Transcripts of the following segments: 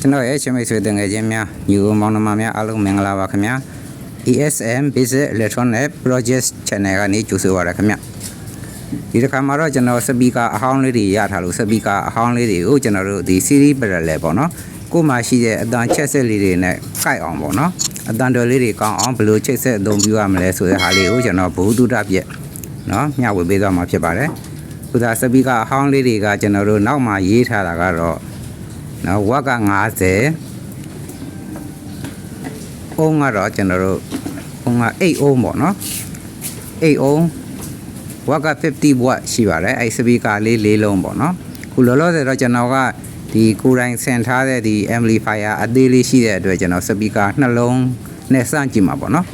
ကျွန်တော်ရဲ့ချင်းမိတ်ဆွေတငယ်ချင်းများညီကိုမောင်နှမများအားလုံးမင်္ဂလာပါခင်ဗျာ ESM Basic Electronic Project Channel ကနေကြိုဆိုပါရခင်ဗျဒီတစ်ခါမှာတော့ကျွန်တော်စပီကာအဟောင်းလေးတွေရထားလို့စပီကာအဟောင်းလေးတွေကိုကျွန်တော်တို့ဒီ series parallel ပေါ့နော်ကိုယ်မှာရှိတဲ့အတန်ချက်ဆက်လေးတွေနဲ့ကိုက်အောင်ပေါ့နော်အတန်တော်လေးတွေကောင်းအောင်ဘယ်လိုချိတ်ဆက်အသုံးပြုရမလဲဆိုတဲ့ဟာလေးကိုကျွန်တော်ဘုသူတပြက်နော်မျှဝေပေးသွားမှာဖြစ်ပါတယ်ခုသာစပီကာအဟောင်းလေးတွေကကျွန်တော်တို့နောက်မှရေးထားတာကတော့ နော်ဝက်က90အုံးကတော့ကျွန်တော်တို့အုံးက8အုံးပေါ့နော်8အုံးဝက်က50 watt ရှိပါတယ်အဲ့စပီကာလေးလေးလုံးပေါ့နော်ခုလောလောဆယ်တော့ကျွန်တော်ကဒီကိုယ်တိုင်ဆင်ထားတဲ့ဒီ amplifier အသေးလေးရှိတဲ့အတွက်ကျွန်တော်စပီကာနှလုံးနဲ့စမ်းကြည့်မှာပေါ့နော်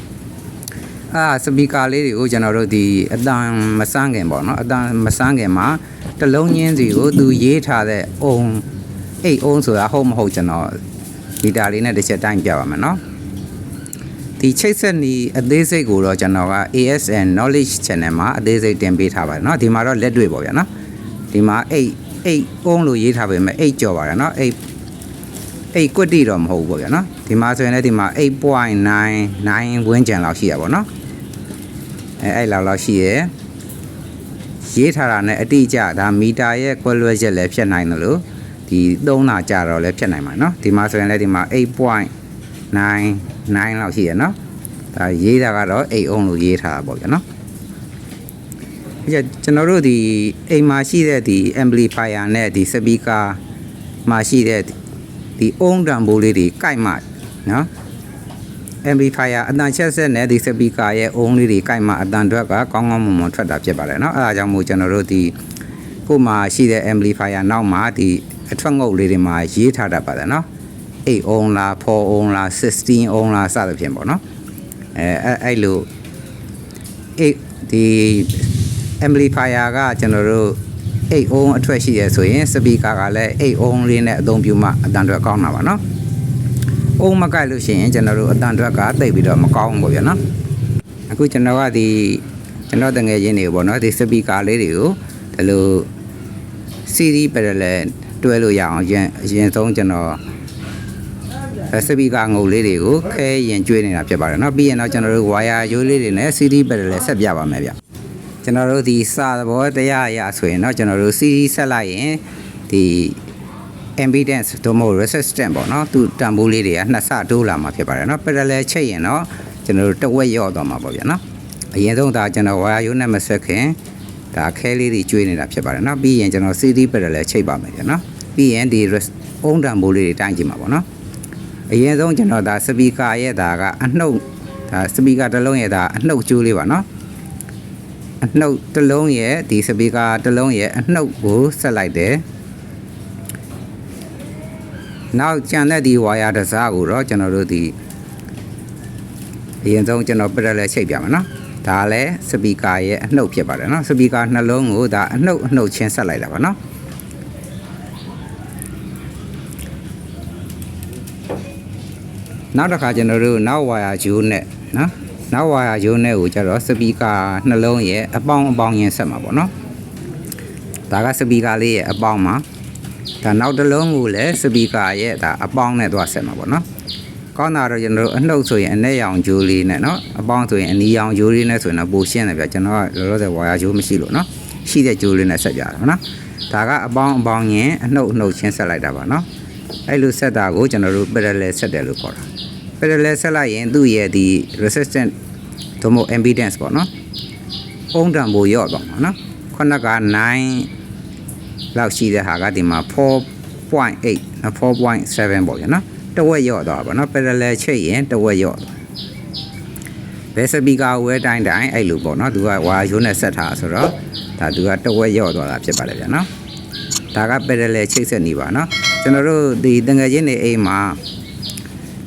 အာစပီကာလေးတွေကိုကျွန်တော်တို့ဒီအတန်မစမ်းခင်ပေါ့နော်အတန်မစမ်းခင်မှာတစ်လုံးချင်းစီကိုသူရေးထားတဲ့အုံ အိတ်အုံဆိုတာဟုတ်မဟုတ်ကျွန်တော်ဒီတာလေးနဲ့တစ်ချက်တိုင်းပြပါမယ်နော် ဒီချိတ်ဆက်နီအသေးစိတ်ကိုတော့ကျွန်တော်က ASN knowledge channel မှာအသေးစိတ်တင်ပေးထားပါတယ်เนาะဒီမှာတော့လက်တွေ့ပေါ့ဗျာเนาะဒီမှာ8 8အုံးလို့ရေးထားပေမဲ့8ကြော်ပါတယ်เนาะ8 8ကွတ်တီတော့မဟုတ်ဘူးပေါ့ဗျာเนาะဒီမှာဆိုရင်လည်းဒီမှာ8.99ဝန်းကျင်လောက်ရှိရပါတော့เนาะအဲအဲ့လောက်လောက်ရှိရယ်ရေးထားတာနဲ့အတိအကျဒါမီတာရဲ့ကွက်လွဲချက်လည်းဖြတ်နိုင်တယ်လို့ ဒီသုံးတာကြတော့လည်းဖြတ်နိုင်မှာเนาะဒီမှာဆိုရင်လည်းဒီမှာ8.9 9လောက်ရှိရနော်ဒါရေးတာကတော့အိတ်အောင်လို့ရေးထားတာပေါ့ဗျာနော်အဲ့ကျွန်တော်တို့ဒီအိမ်မှာရှိတဲ့ဒီ amplifier နဲ့ဒီ speaker မှာရှိတဲ့ဒီအုံတံပိုးလေးတွေကိုက်မှနော် amplifier အတန်ချက်ဆက်နဲ့ဒီ speaker ရဲ့အုံလေးတွေကိုက်မှအတန်တွက်ကကောင်းကောင်းမွန်မွန်ထွက်တာဖြစ်ပါတယ်နော်အဲဒါကြောင့်မို့ကျွန်တော်တို့ဒီကို့မှာရှိတဲ့ amplifier နောက်မှာဒီ အထွက်ငုတ်လေးတွေမှာရေးထားတတ်ပါတယ်နော်8 ohm လား4 ohm လား16 ohm လားစသဖြင့်ပေါ့နော်အဲအဲ့အဲ့လို8ဒီ amplifier ကကျွန်တော်တို့8 ohm အထွက်ရှိရဆိုရင် speaker ကလည်း8 ohm လေးနဲ့အသုံးပြုမှအတန်ထွက်ကောင်းတာပါနော် ohm မကိုက်လို့ရှိရင်ကျွန်တော်တို့အတန်ထွက်ကတိတ်ပြီးတော့မကောင်းဘူးပေါ့ဗျာနော်အခုကျွန်တော်ကဒီကျွန်တော်တငယ်ချင်းတွေပေါ့နော်ဒီ speaker လေးတွေကိုဒီလို CD parallel တွဲလို့ရအောင်အရင်အရင်ဆုံးကျွန်တော် စပီကာငုတ်လေးတွေကိုခဲရင်ကျွေးနေတာဖြစ်ပါတယ်เนาะပြီးရင်တော့ကျွန်တော်တို့ဝါယာရိုးလေးတွေနဲ့ CD ဘက်တွေလည်းဆက်ပြပါမယ်ဗျကျွန်တော်တို့ဒီစာသဘောတရားအရဆိုရင်တော့ကျွန်တော်တို့ CD ဆက်လိုက်ရင်ဒီ impedance တို့မဟုတ် resistance ပေါ့เนาะသူတန်ဖိုးလေးတွေကနှစ်ဆတိုးလာမှာဖြစ်ပါတယ်เนาะ parallel ချိတ်ရင်တော့ကျွန်တော်တို့တဝက်ရော့သွားမှာပေါ့ဗျာเนาะအရင်ဆုံးဒါကျွန်တော်ဝါယာရိုးနဲ့မဆက်ခင်ဒါခဲလေးတွေကျွေးနေတာဖြစ်ပါတယ်เนาะပြီးရင်ကျွန်တော် CD ဘက်တွေလည်းချိတ်ပါမယ်ဗျာเนาะ ပြီးရင်ဒီအုံတံပိုးလေးတွေတိုင်းကြည့်မှာပေါ့နော်အရင်ဆုံးကျွန်တော်ဒါစပီကာရဲ့ဒါကအနှုတ်ဒါစပီကာတစ်လုံးရဲ့ဒါအနှုတ်ကျိုးလေးပါနော်အနှုတ်တစ်လုံးရဲ့ဒီစပီကာတစ်လုံးရဲ့အနှုတ်ကိုဆက်လိုက်တယ်နောက်ကျန်တဲ့ဒီဝါယာတစ်စားကိုတော့ကျွန်တော်တို့ဒီအရင်ဆုံးကျွန်တော်ပရက်လဲချိန်ပြမယ်နော်ဒါလည်းစပီကာရဲ့အနှုတ်ဖြစ်ပါတယ်နော်စပီကာနှလုံးကိုဒါအနှုတ်အနှုတ်ချင်းဆက်လိုက်တာပါနော် နောက်တစ်ခါကျွန်တော်တို့နောက်ဝါယာဂျိုးနဲ့နော်နောက်ဝါယာဂျိုးနဲ့ကိုကျတော့စပီကာနှလုံးရဲ့အပေါင်းအပေါင်းရင်းဆက်မှာပေါ့နော်ဒါကစပီကာလေးရဲ့အပေါင်းမှာဒါနောက်တစ်လုံးကိုလည်းစပီကာရဲ့ဒါအပေါင်းနဲ့သွားဆက်မှာပေါ့နော်ကောင်းတာတော့ကျွန်တော်တို့အနှုတ်ဆိုရင်အနဲ့ရောင်ဂျိုးလေးနဲ့နော်အပေါင်းဆိုရင်အနီရောင်ဂျိုးလေးနဲ့ဆိုရင်တော့ပိုရှင်းတယ်ဗျကျွန်တော်ကလောလောဆယ်ဝါယာဂျိုးမရှိလို့နော်ရှိတဲ့ဂျိုးလေးနဲ့ဆက်ကြတာနော်ဒါကအပေါင်းအပေါင်းရင်းအနှုတ်အနှုတ်ချင်းဆက်လိုက်တာပါနော်အဲ့လိုဆက်တာကိုကျွန်တော်တို့ parallel ဆက်တယ်လို့ခေါ်တာ parallel ဆက်လိုက်ရင်သူ့ရဲ့ဒီ resistant သို့မဟုတ် impedance ပေါ့နော်။ပုံတံပိုရော့သွားမှာနော်။ခုနက9လောက်ရှိတဲ့ဟာကဒီမှာ4.8နော်4.7ပေါ့ဗျာနော်။တဝက်ရော့သွားပါနော် parallel ချိတ်ရင်တဝက်ရော့သွားဘယ်စပီကာဝဲတိုင်းတိုင်းအဲ့လိုပေါ့နော်သူကဝါရိုးနဲ့ဆက်ထားဆိုတော့ဒါသူကတဝက်ရော့သွားတာဖြစ်ပါတယ်ဗျာနော်ဒါက parallel ချိတ်ဆက်နေပါနော်ကျွန်တော်တို့ဒီတငယ်ချင်းတွေအိမ်မှာ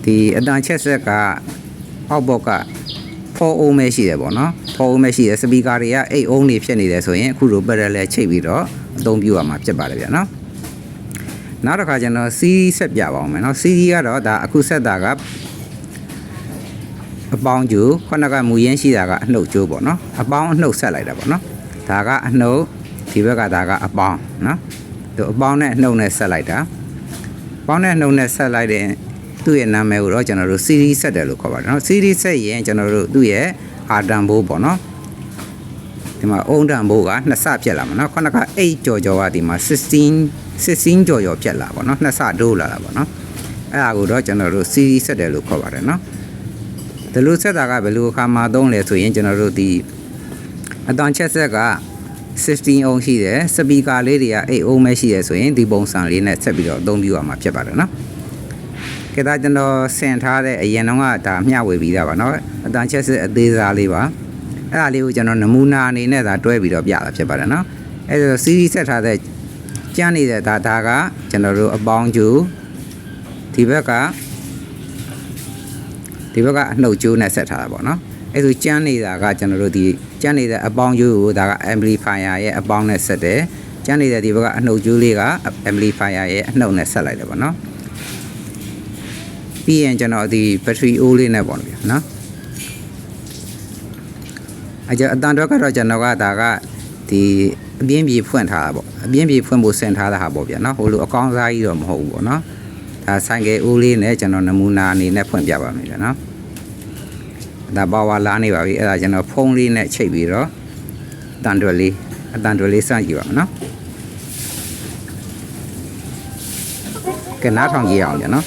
ဒီအတန်ချက်ဆက်ကအောက်ဘောက်က4 ohm ပဲရှိတယ်ပေါ့နော်4 ohm ပဲရှိတယ်စပီကာတွေက8 ohm နေဖြစ်နေတယ်ဆိုရင်အခုလို parallel ချိတ်ပြီးတော့အသုံးပြုရမှာဖြစ်ပါတယ်ဗျာနော်နောက်တစ်ခါကျွန်တော် C ဆက်ပြပါအောင်မယ်နော် C ကတော့ဒါအခုဆက်တာကအပေါင်းကျူခုနကမူရင်းရှိတာကအနှုတ်ကျိုးပေါ့နော်အပေါင်းအနှုတ်ဆက်လိုက်တာပေါ့နော်ဒါကအနှုတ်ဒီဘက်ကဒါကအပေါင်းနော်သူအပေါင်းနဲ့အနှုတ်နဲ့ဆက်လိုက်တာပေါင်းတဲ့နှုတ်နဲ့ဆက်လိုက်တဲ့ သူ့ရဲ့နာမည်ကိုတော့ကျွန်တော်တို့ series ဆက်တယ်လို့ခေါ်ပါတယ်နော် series ဆက်ရင်ကျွန်တော်တို့သူ့ရဲ့အာတန်ဘိုးပေါ့နော်ဒီမှာအုံတန်ဘိုးကနှစ်ဆပြက်လာမှာနော်ခုနက8ကြော်ကြော်ကဒီမှာ16 16ကြော်ကြော်ပြက်လာပေါ့နော်နှစ်ဆတိုးလာတာပေါ့နော်အဲ့ဒါကိုတော့ကျွန်တော်တို့ series ဆက်တယ်လို့ခေါ်ပါတယ်နော်ဒီလိုဆက်တာကဘယ်လိုအခါမှာသုံးလဲဆိုရင်ကျွန်တော်တို့ဒီအတန်ချက်ဆက်က16 ohm ရှိတယ်စပီကာလေးတွေက8 ohm ပဲရှိတယ်ဆိုရင်ဒီပုံစံလေးနဲ့ဆက်ပြီးတော့အသုံးပြုရမှာဖြစ်ပါတယ်နော် ကဲဒါကျွန်တော်ဆင်ထားတဲ့အရင်တော့ကဒါမျှဝေပြီးသားပါနော်အတန်ချက်ဆက်အသေးစားလေးပါအဲ့ဒါလေးကိုကျွန်တော်နမူနာအနေနဲ့ဒါတွဲပြီးတော့ပြတာဖြစ်ပါတယ်နော်အဲ့ဒါစီးရီးဆက်ထားတဲ့ကျန်းနေတဲ့ဒါဒါကကျွန်တော်တို့အပေါင်းကျူဒီဘက်ကဒီဘက်ကအနှုတ်ကျိုးနဲ့ဆက်ထားတာပေါ့နော်အဲ့ဒါကျန်းနေတာကကျွန်တော်တို့ဒီကျန်းနေတဲ့အပေါင်းကျိုးကိုဒါက amplifier ရဲ့အပေါင်းနဲ့ဆက်တယ်ကျန်းနေတဲ့ဒီဘက်ကအနှုတ်ကျိုးလေးက amplifier ရဲ့အနှုတ်နဲ့ဆက်လိုက်တယ်ပေါ့နော် ပြီးရင်ကျွန်တော်ဒီ battery O လေးနဲ့ပေါ့နော်အကြအတန်တော့ကတော့ကျွန်တော်ကဒါကဒီအပြင်းပြေဖွင့်ထားတာပေါ့အပြင်းပြေဖွင့်ဖို့ဆင်ထားတာဟာပေါ့ဗျာနော်ဟိုလိုအကောင်းစားကြီးတော့မဟုတ်ဘူးပေါ့နော်ဒါဆိုင်ကယ်အိုးလေးနဲ့ကျွန်တော်နမူနာအနေနဲ့ဖွင့်ပြပါမယ်ဗျာနော်ဒါပါဝါလာနေပါပြီအဲ့ဒါကျွန်တော်ဖုန်းလေးနဲ့ချိတ်ပြီးတော့အတန်တွယ်လေးအတန်တွယ်လေးစကြည့်ပါမယ်နော် ကဲနားထောင်ကြည့်အောင်ဗျာနော်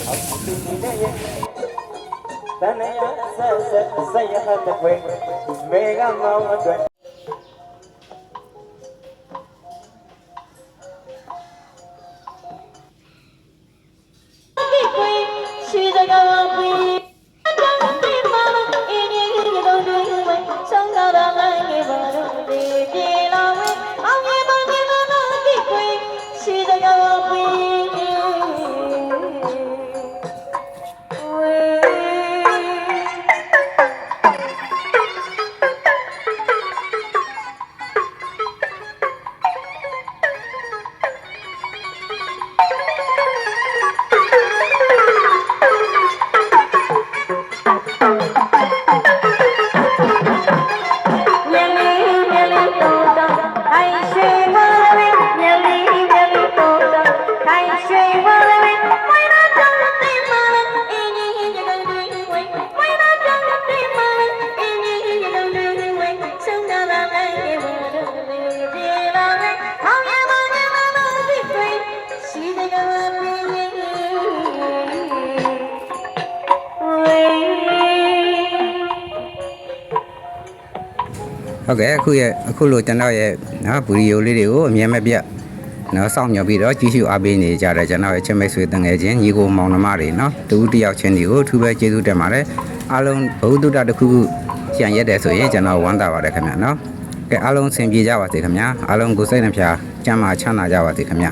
ဟုတ်ကဲ့အခုရဲ့အခုလိုကျွန်တော်ရဲ့နော်ဗီဒီယိုလေးတွေကိုအမြဲမပြတ်နော်စောင့်မျှော်ပြီးတော့ကြည့်ရှုအားပေးနေကြတဲ့ကျွန်တော်ရဲ့ချစ်မိတ်ဆွေတငယ်ချင်းညီကိုမောင်နှမတွေနော်တူတူတယောက်ချင်းတွေကိုအထူးပဲကျေးဇူးတင်ပါတယ်အားလုံးဘုဒ္ဓတတစ်ခုခုကြံရက်တယ်ဆိုရင်ကျွန်တော်ဝမ်းသာပါတယ်ခင်ဗျာနော်ကဲအားလုံးဆင်ပြေကြပါစေခင်ဗျာအားလုံးကိုယ်စိတ်နှဖျားကျမ်းမာချမ်းသာကြပါစေခင်ဗျာ